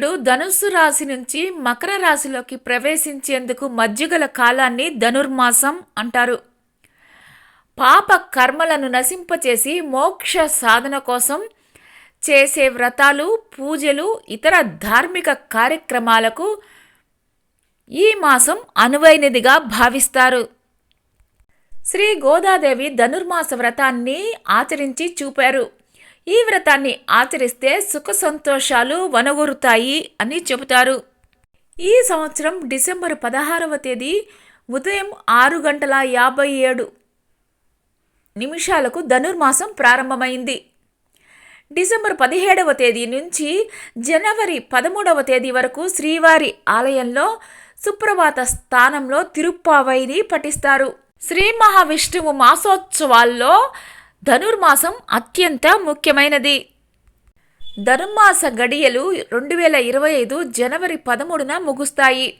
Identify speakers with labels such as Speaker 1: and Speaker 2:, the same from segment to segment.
Speaker 1: సూర్యుడు ధనుస్సు రాశి నుంచి మకర రాశిలోకి ప్రవేశించేందుకు మధ్యగల కాలాన్ని ధనుర్మాసం అంటారు. పాప కర్మలను నశింపచేసి మోక్ష సాధన కోసం చేసే వ్రతాలు పూజలు ఇతర ధార్మిక కార్యక్రమాలకు ఈ మాసం అనువైనదిగా భావిస్తారు. శ్రీ గోదాదేవి ధనుర్మాస వ్రతాన్ని ఆచరించి చూపారు. ఈ వ్రతాన్ని ఆచరిస్తే సుఖ సంతోషాలు వనగొరుతాయి అని చెబుతారు. ఈ సంవత్సరం డిసెంబర్ పదహారవ తేదీ ఉదయం ఆరు గంటల యాభై ఏడు నిమిషాలకు ధనుర్మాసం ప్రారంభమైంది. డిసెంబర్ పదిహేడవ తేదీ నుంచి జనవరి పదమూడవ తేదీ వరకు శ్రీవారి ఆలయంలో సుప్రభాత స్థానంలో తిరుప్పావైని పఠిస్తారు. శ్రీ మహావిష్ణువు మాసోత్సవాల్లో ధనుర్మాసం అత్యంత ముఖ్యమైనది. ధనుర్మాస గడియలు రెండు వేల ఇరవై ఐదు జనవరి పదమూడున ముగుస్తాయి.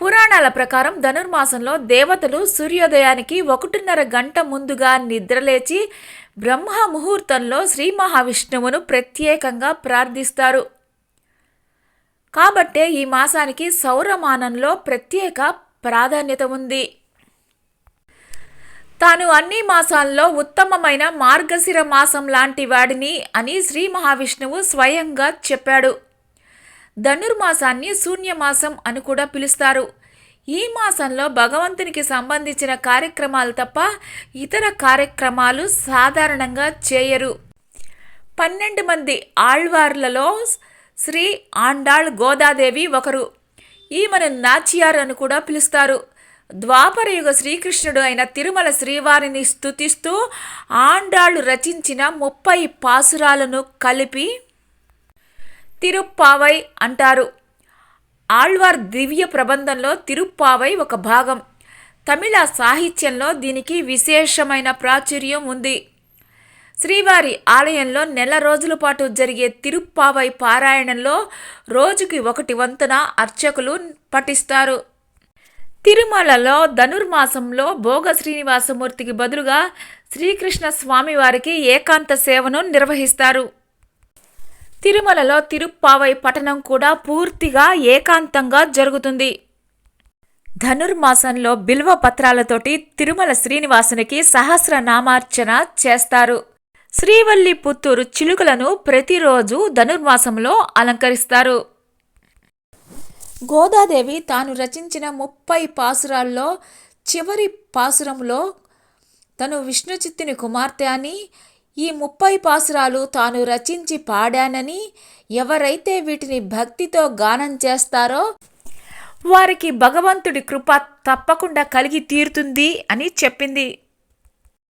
Speaker 1: పురాణాల ప్రకారం ధనుర్మాసంలో దేవతలు సూర్యోదయానికి ఒకటిన్నర గంట ముందుగా నిద్రలేచి బ్రహ్మ ముహూర్తంలో శ్రీ మహావిష్ణువును ప్రత్యేకంగా ప్రార్థిస్తారు. కాబట్టే ఈ మాసానికి సౌరమానంలో ప్రత్యేక ప్రాధాన్యత ఉంది. తాను అన్ని మాసాల్లో ఉత్తమమైన మార్గశిర మాసం లాంటి వాడిని అని శ్రీ మహావిష్ణువు స్వయంగా చెప్పాడు. ధనుర్మాసాన్ని శూన్యమాసం అని కూడా పిలుస్తారు. ఈ మాసంలో భగవంతునికి సంబంధించిన కార్యక్రమాలు తప్ప ఇతర కార్యక్రమాలు సాధారణంగా చేయరు. పన్నెండు మంది ఆళ్వార్లలో శ్రీ ఆండాళ్ గోదాదేవి ఒకరు. ఈమెను నాచియార్ అని కూడా పిలుస్తారు. ద్వాపరయుగ శ్రీకృష్ణుడు అయిన తిరుమల శ్రీవారిని స్తుతిస్తూ ఆండాళ్ళు రచించిన ముప్పై పాసురాలను కలిపి తిరుప్పావై అంటారు. ఆళ్వార్ దివ్య ప్రబంధంలో తిరుప్పావై ఒక భాగం. తమిళ సాహిత్యంలో దీనికి విశేషమైన ప్రాచుర్యం ఉంది. శ్రీవారి ఆలయంలో నెల రోజుల పాటు జరిగే తిరుప్పావై పారాయణంలో రోజుకి ఒకటి వంతున అర్చకులు పఠిస్తారు. తిరుమలలో ధనుర్మాసంలో భోగ శ్రీనివాసమూర్తికి బదులుగా శ్రీకృష్ణ స్వామివారికి ఏకాంత సేవను నిర్వహిస్తారు. తిరుమలలో తిరుప్పావై పఠనం కూడా పూర్తిగా ఏకాంతంగా జరుగుతుంది. ధనుర్మాసంలో బిల్వ పత్రాలతోటి తిరుమల శ్రీనివాసునికి సహస్రనామార్చన చేస్తారు. శ్రీవల్లి పుత్తూరు చిలుకలను ప్రతిరోజు ధనుర్మాసంలో అలంకరిస్తారు. గోదాదేవి తాను రచించిన ముప్పై పాసురాల్లో చివరి పాసురంలో తను విష్ణుచిత్తుని కుమార్తె అని ఈ ముప్పై పాసురాలు తాను రచించి పాడానని ఎవరైతే వీటిని భక్తితో గానం చేస్తారో వారికి భగవంతుడి కృప తప్పకుండా కలిగి తీరుతుంది అని చెప్పింది.